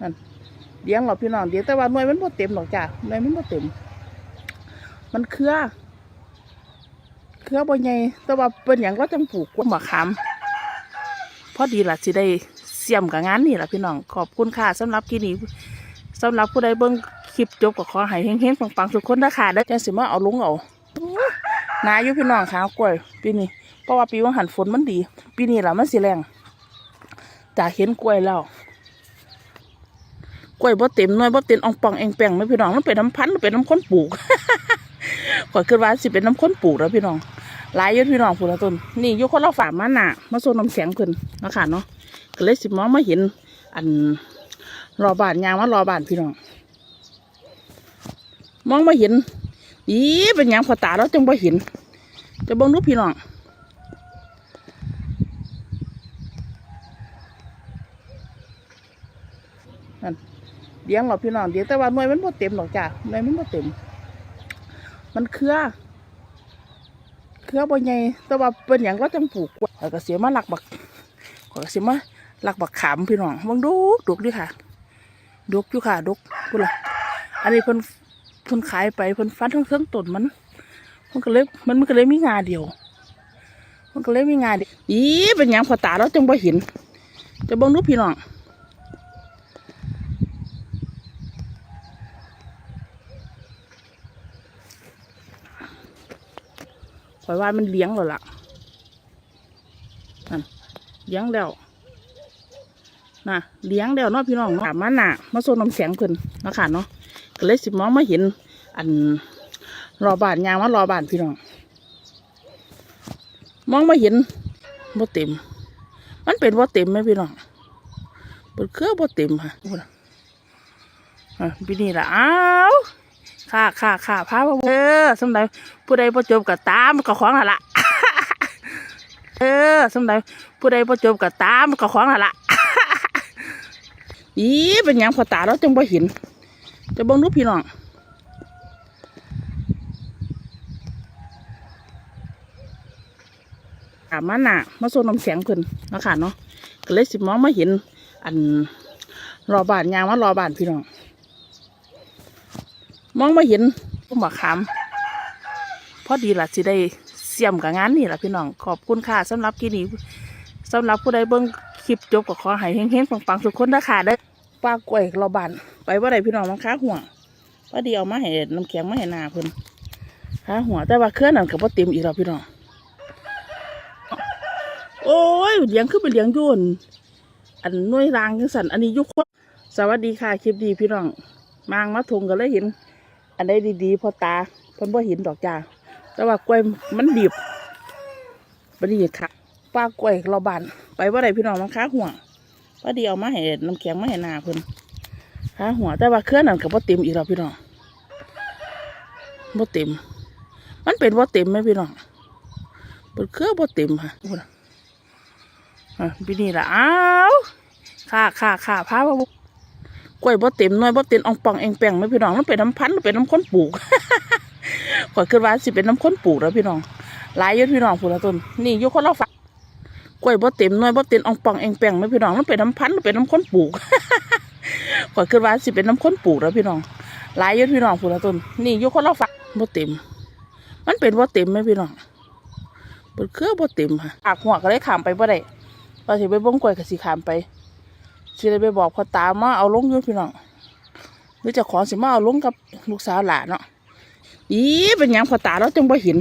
นั่นเลี้ยงหรอพี่น้องเลี้ยแต่ว่าหน่วยมันบ่เต็มหรอกจ้ะหน่วยมันบ่เต็ม มันเครือเครือบ่ใหญ่แต่ว่าเป็นอย่างก็จังปลูกกล้วยมะขามพอดีล่ะสิได้เสี่ยมกับงานนี่ล่ะพี่น้องขอบคุณค่ะสำหรับที่นี้สำหรับผู้ใดเบิ่งคลิปจบก็ขอให้เฮงๆปังๆทุกคนนะคะแล้วจังสิมาเอาลุงเอาโอ้ยนาอยู่พี่น้องขาวกล้วยปีนี้เพราะว่าปีว่าหันฝนมันดี ปีนี้ล่ะมันสิแรงจากเห็นกล้วยแล้ว กล้วยบ่เต็มหน่วยบ่เต็มองปองเองแปงไม่พี่น้องมันเป็นน้ำพันธุ์เป็นน้ำข้นปลูกข่อยคิดว่าสิเป็นน้ำข้นปลูกแล้วพี่น้องหลายอยศพี่น้องผู้ละต้นนี่ยู่คนละฝามาหนามาโซนน้ำแข็งเพิ่นนาะคะเนาะก็เลยสิมองมาเห็น อันรอบานยางว่ารอบานพี่น้อง มองมาเห็นอีเป็นยังพอตาเราจังบ่เห็นจะบ่งดูพี่น้องนั่น เลี้ยงหรอพี่น้องเลี้ยงแต่ว่าหน่วยมันบ่เต็มหรอกจ้ะหน่วยมันบ่เต็ม มันเครือเครือบ่ใหญ่แต่ว่าเป็นอย่างก็จังปลูกกล้วยข้อยก็เสียมาหลักบักข้อยก็เสียมาหลักบักขามพี่น้องเบิ่งดูดกดิค่ะดกอยู่ค่ะดกพุ่นล่ะอันนี้เพิ่นเพิ่นขายไปเพิ่นฟันทั้งเครื่องต้นมัน มันก็เลยมันมันก็เลยมีงาเดียว มันก็เลยมีงาเดียวอีเป็นหยังพอตาเราจังบ่เห็นจะบิ่งดูพี่น้อง อยว่ามันเลี้ยงแล้วล่ะนั่นเลี้ยงแล้วนะเลี้ยงแล้วเนาะพี่น้องเนาะถามมาหนามาโซนน้ำแข็งเพิ่นนะค่ะเนาะก็เลยสิมองมาเห็น อันรอบานยางว่ารอบานพี่น้อง มองมาเห็นบ่เต็ม มันเป็นบ่เต็มไหมพี่น้องเปิดเครื่อบ่เต็มค่ะพูดน่ะอะปีนี้ล่ะอ้าว ค่ะค่ะค่ะพาว่าเออสำหรับผู้ใดบ่จบก็ตามก็ของหั่นละเออสำหรับผู้ใดบ่จบก็ตามก็ของหั่นละอีเป็นยังพอตาเราจังบ่เห็น จะบิ่งดูพี่น้องถามมาหนามาโซนน้ำแข็งเพิ่นนาะค่ะเนาะก็เลยสิมองมาเห็น อันรอบานยางว่ารอบานพี่น้อง มองมาเห็นต้นมะขามพอดีล่ะสิได้เสี่ยมกับงานนี่ล่ะพี่น้องขอบคุณค่ะสำหรับที่นี้สำหรับผู้ใดเบิ่งคลิปจบก็ขอให้เฮงๆปังๆทุกคนนะค่ะเด้อป้ากล้วยรอบานไปว่าใดพี่น้องมังค้าหัวพอดีเอามาให้น้ำแข็งมาให้หนาเพิ่นค้าหัวแต่ว่าเครื่องนั้นก็บ่เต็มอีกแล้วพี่น้องโอ้ยเลี้ยงขึ้นไปเลี้ยงยุ่นอันน้วยรางจังสันอันนี้ยุคนสวัสดีค่ะคลิปดีพี่น้องมางมาทงก็เลยเห็น อันใดดีๆพอตาเพิ่นบ่เห็นดอกจ้าแต่ว่ากล้วยมันดิบบ่ดีค่ะป้ากล้วยเราบานไปว่าไรพี่น้องมันค้าหัวพอดีเอามาให้น้ำแข็งมาให้หนาเพิ่นค้าหัวแต่ว่าเครื่องนั้นก็บ่เต็มอีกแล้วพี่น้องบ่เต็ม มันเป็นบ่เต็มไหมพี่น้องเปิดเครื่องบ่เต็มค่ะพูดน่ะอะปีนี้ล่ะอ้าวค่ะค่ะค่ะพาว่า กล้วยบ่เต็มหน่วยบ่เต็มองปองเองแปงไม่พี่น้องมันเป็นน้ำพันธุ์มันเป็นน้ำข้นปลูกข่อยคิดว่าสิเป็นน้ำข้นปลูกแล้วพี่น้องหลายอยศพี่น้องผู้ละต้นนี่ยู่คนละฝักกล้วยบ่เต็มหน่วยบ่เต็มองปองเองแปงไม่พี่น้องมันเป็นน้ำพันธุ์มันเป็นน้ำข้นปลูกข่อยคิดว่าสิเป็นน้ำข้นปลูกแล้วพี่น้องหลายอยศพี่น้องผู้ละต้นนี่ยู่คนละฝักบ่เต็ม มันเป็นบ่เต็มไหมพี่น้องเปิดเครือบ่เต็มค่ะอากหัวก็เลยขามไปบ่ได้ว่าสิไปบ้งกล้วยกับสีขามไป สิได้ไปบอกพ่อตามาเอาลงอยู่พี่น้องหรือจะขอสิมาเอาลงกับลูกสาวหลานเนาะอีเป็นยังพ่อตาเราจังบ่เห็น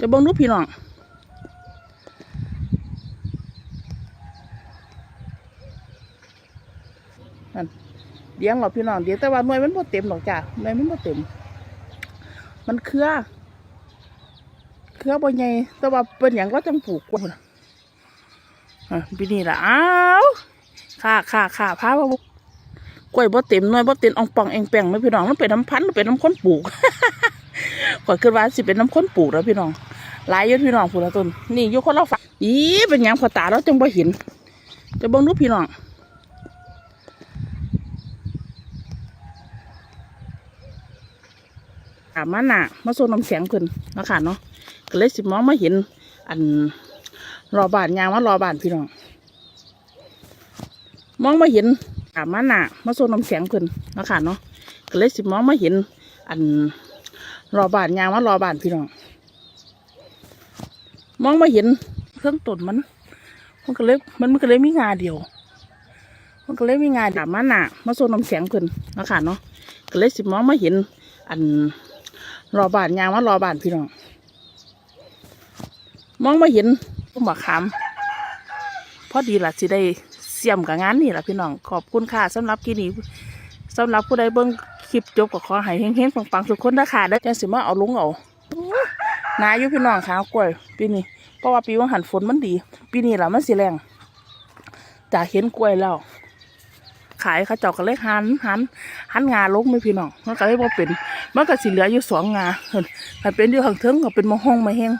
จะบิ่งดูพี่น้องนั่นเลี้ยงหรอพี่น้องเลี้ยงแต่ว่าหน่วยมันบ่เต็มหรอกจ้ะหน่วยมันบ่เต็ม มันเครือ เครือบ่ใหญ่แต่ว่าเป็นหยังก็จังปลูกกวยอะปีนี้ละอ้าว ค่ะค่ะค่ะพาว่ากล้วยบ่เต็มหน่วยบ่เต็มองปองเองแปงไม่พี่น้องมันเป็นน้ำพันธุ์เป็นน้ำข้นปลูกข่อยคิดว่าสิเป็นน้ำข้นปลูกแล้วพี่น้องหลายอยศพี่น้องผู้ละต้นนี่ยู่คนละฝักอีเป็นยังพอตาเราจังบ่เห็นจะบ่งดูพี่น้องถามมาหนามาโซนน้ำแข็งเพิ่นนะค่ะเนาะก็เลยสิมองมาเห็น อันรอบานยางว่ารอบานพี่น้อง มองมาเห็นามาหนามาโซนน้ำแข็งเพิ่นนะค่ะเนาะก็เลยสิมองมาเห็น อันรอบานยางว่ารอบานพี่น้องมองมาเห็นเครื่องต้นมัน มันก็เลยมันมันก็เลยมีงาเดียว มันก็เลยมีงาดามาหนามาโซนน้ำแข็งเพิ่นนะค่ะเนาะก็เลยสิมองมาเห็น อันรอบานยางว่ารอบานพี่น้องมองมาเห็นต้นมะขามพอดีละสิได้ เสียมกับงานนี่แหละพี่น้องขอบคุณค่ะสำหรับที่นี้สำหรับผู้ใดเบิ่งคลิปจบก็ขอให้เฮงๆปังๆทุกคนนะค่ะได้จังสิมาเอาลุงเอานาอยู่พี่น้องขาวกล้วยปีนี้เพราะว่าปีว่าหันฝนมันดี ปีนี้ล่ะมันสิแรงจากเห็นกล้วยแล้วขายเขาเจ้าก็เลยหันหันหันงาลงไหมพี่น้องมันก็เลยบ่เป็นมันก็สิเหลืออยู่สองงาเห็นเป็นอยู่ข้างเทิงก็เป็นมะฮองมะแหง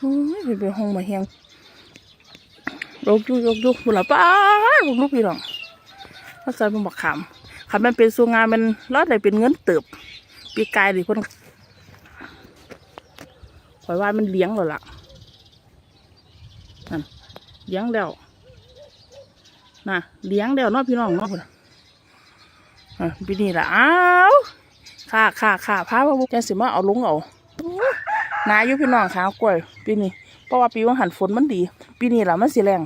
อุ้ยเป็นเป็นห้องมะแหง ลกยู่ลกยู่บุหลาป้าลูกลูกพี่น้องเขาใส่เป็นบักขามขันมันเป็นสูงงานมันรอดได้เป็นเงินเติบ ปีกายดิเพ่นข่อยว่ามันเลี้ยงแล้วล่ะนั่นเลี้ยงแล้วน่ะเลี้ยงแล้วเนาะพี่น้องเนาะพุ่นอะปีนี้ล่ะอ้าวค่ะค่ะค่ะพาว่าจังสิมาเอาลุงเอานาอยู่พี่น้องขาวกล้วยปีนี้ เพราะว่าปีว่าหันฝนมันดี ปีนี้ล่ะมันสิแรง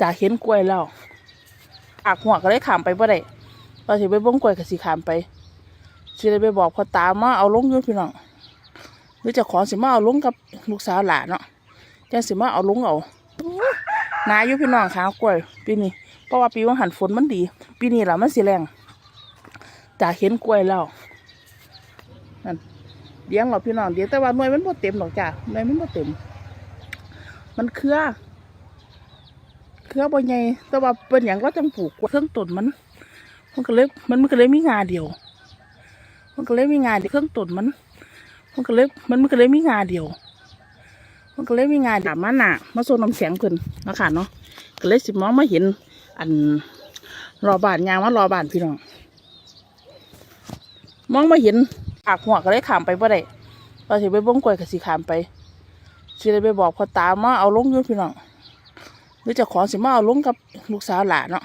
จากเห็นกล้วยแล้วอากหัวก็เลยขามไปบ่ได้เราสิไปบ่งกล้วยก็สิขามไปสิได้ไปบอกพ่อตามาเอาลงอยู่พี่น้องหรือจะขอสิมาเอาลงกับลูกสาวหลานเนาะจังสิมาเอาลงเอานาอยู่พี่น้องขากล้วย ปีนี้เพราะว่าปีว่าหันฝนมันดี ปีนี้ล่ะมันสิแรงจากเห็นกล้วยแล้วนั่น ลี้ยงเราพี่น้องเลี้ยงแต่ว่าหน่วยมันบ่เต็มหรอกจ้ะหน่วยมันบ่เต็ม มันเครือเครือบ่ใหญ่แต่ว่าเป็นอย่างก็จังปลูกเครื่องต้นมัน มันก็เลยมันมันก็เลยมีงาเดียว มันก็เลยมีงาเดียวเครื่องต้นมัน มันก็เลยมันมันก็เลยมีงาเดียว มันก็เลยมีงาดามมาหนามาโซนน้ำแข็งเพิ่นนะคะเนาะก็เลยสิมองมาเห็น อันรอบานยางว่ารอบานพี่น้องมองมาเห็น อากหัวก็เลยขามไปบ่ได้เราสิไปเบ่งกล้วยก็สิขามไปสิได้ไปบอกพ่อตามาเอาลงอยู่พี่น้องหรือจะขอสิมาเอาลงกับลูกสาวหลานเนาะ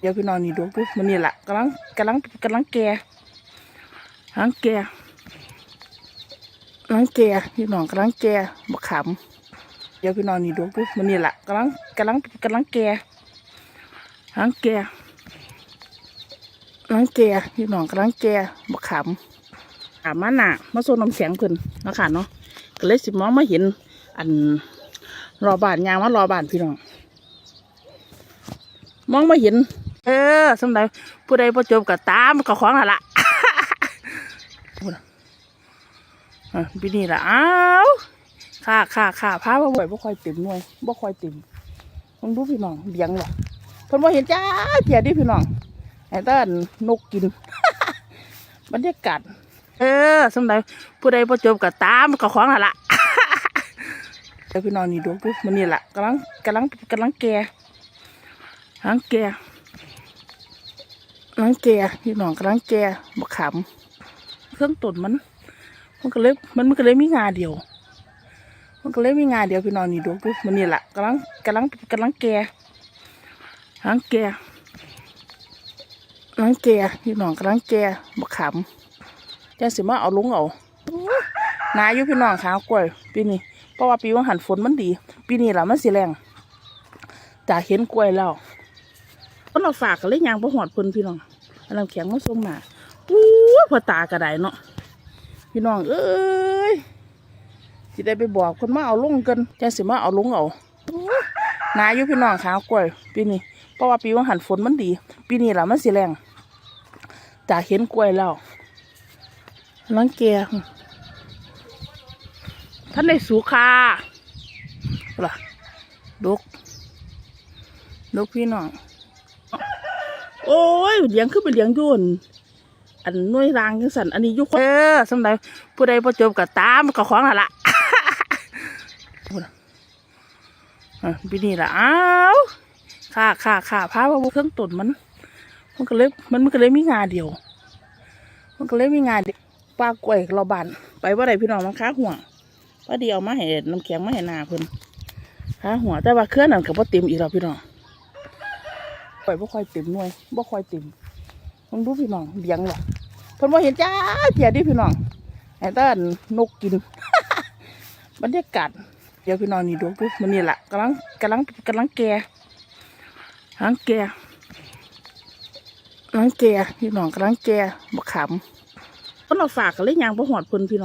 เดี๋ยวพี่น้องนี่ดูดูมันนี่แหละกำลังกำลังกำลังแก่กำลังแก่กำลังแก่พี่น้องกำลังแก่บักขามเดี๋ยวพี่น้องนี่ดูดูมันนี่แหละกำลังกำลังกำลังแก่กำลังแก่กำลังแก่พี่น้องกำลังแก่บักขาม ถามมาหนามาโซนน้ำแข็งเพิ่นนะคะเนาะก็เลยสิมองมาเห็น อันรอบานยางว่ารอบานพี่น้องมองมาเห็น เออสำหรับผู้ใดประจบกับตามกับของละละพูดน่ะปีนี้ละอ้าวค่ะค่ะค่ะพาว่าบ่อยบ่ค่อยเต็มหน่วยบ่ค่อยเต็มต้องดูพี่น้องเลี้ยงหรอเพิ่นบ่เห็นจ้าเพียดิพี่น้องไอ้ต้นนกกิน บรรยากาศ ออสำหรับผู้ใดประจบกับตามกับของละละเดี๋ยวพี่น้องนี่ดูดูมันนี่แหละกำลังกำลังกำลังแก่กำลังแก่กำลังแก่พี่น้องกำลังแก่บักขามเครื่องต้นมัน มันก็เลยมันมันก็เลยมีงาเดียว มันก็เลยมีงาเดียวพี่น้องนี่ดูดูมันนี่แหละกำลังกำลังกำลังแก่กำลังแก่กำลังแก่พี่น้องกำลังแก่บักขา มจังสิมาเอาลุงเอานาอยู่พี่น้องขาวกล้วยปีนี้เพราะว่าปีว่าหันฝนมันดี ปีนี้แหละมันสิแรงจากเห็นกล้วยแล้วก็เราฝากกันเลยยางประหอดพิ่นพี่น้องอันน้ำแข็งมาส่งมาอู้พอตากระไดเนาะพี่น้อง เอ้ยสิได้ไปบอกคนมาเอาลุงกันจังสิมาเอาลุงเอานาอยู่พี่น้องขาวกล้วยปีนี้เพราะว่าปีว่าหันฝนมันดี ปีนี้แหละมันสิแรงจากเห็นกล้วยแล้ว น้องเกียท่านในสุขาล่ะลูกลูกพี่น้อง โอ้ยเลี้ยงขึ้นไปเลี้ยงยุ่นอันน่วยรางจังสันอันนี้ยุคเออสำหรับผู้ใดประจบกับตามกับของละละพูดน่ะอะปีนี้ละอ้าวค่ะค่ะค่ะพาว่าเครื่องต้นมัน มันก็เลยมันมันก็เลยมีงาเดียว มันก็เลยมีงาเดียว ปลากล้วยเราบานไปว่าไรพี่น้องมันค้าหัวพอดีเอามาให้น้ำแข็งมาให้นาเพิ่นค้าหัวแต่ว่าเครื่องนั้นกับว่าเต็มอีกแล้วพี่น้องปล่อยบ่ค่อยเต็มหน่วยบ่ค่อยเต็มลองดูพี่น้องเลี้ยงว่ะเพิ่นบ่เห็นจ้าเพียดิพี่น้องไอ้ต้นนกกินบรรยากาศเดี๋ยวพี่น้องนี่ดูดูมันนี่แหละกำลังกำลังกำลังแก่กำลังแก่กำลังแก่พี่น้องกำลังแก่บักขำ เพิ่นเราฝากกันเลยยางบ่หอดเพิ่นพี่น้อง